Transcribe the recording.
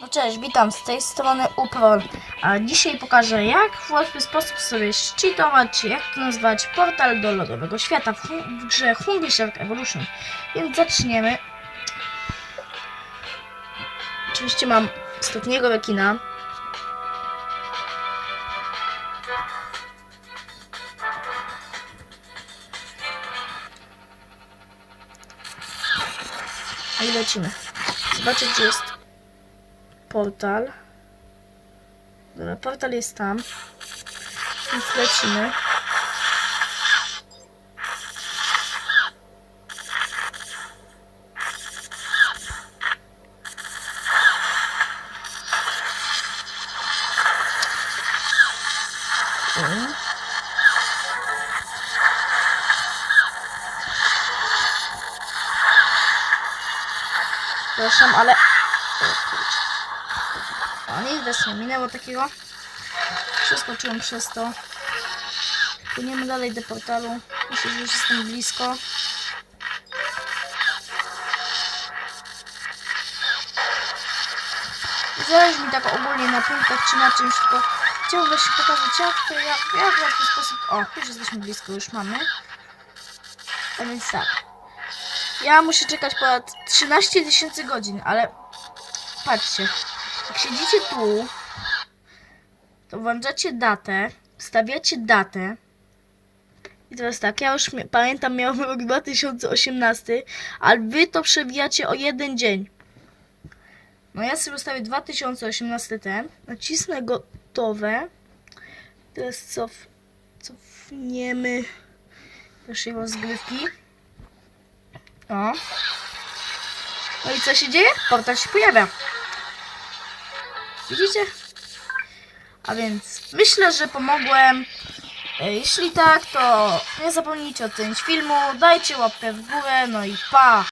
No cześć, witam z tej strony Uprol, a dzisiaj pokażę jak w łatwy sposób sobie szczytować, jak to nazwać, portal do lodowego świata w, w grze Hungry Shark Evolution. Więc zaczniemy. Oczywiście mam ostatniego rekina. I lecimy. Zobaczcie, gdzie jest portal. Dobra, portal jest tam. Więc lecimy. Przepraszam, ale... O, nic bez nie minęło takiego. Przeskoczyłem przez to. Płyniemy dalej do portalu. Myślę, że już jestem blisko. Zależy mi tak ogólnie na punktach czy na czymś, tylko chciałbym właśnie pokazać jak to, jak, jak w łatwy sposób... O, już jesteśmy blisko, już mamy. A więc tak. Ja muszę czekać ponad 13 tysięcy godzin, ale patrzcie. Jak siedzicie tu, to włączacie datę, wstawiacie datę. I teraz tak, ja już mi- pamiętam, miałem rok 2018, ale wy to przewijacie o jeden dzień. No ja sobie ustawię 2018 ten, nacisnę gotowe. Teraz cof, cofniemy naszej rozgrywki. O. No i co się dzieje? Portal się pojawia. Widzicie? A więc myślę, że pomogłem. E, Jeśli tak, to nie zapomnijcie ocenić filmu, dajcie łapkę w górę, no i pa!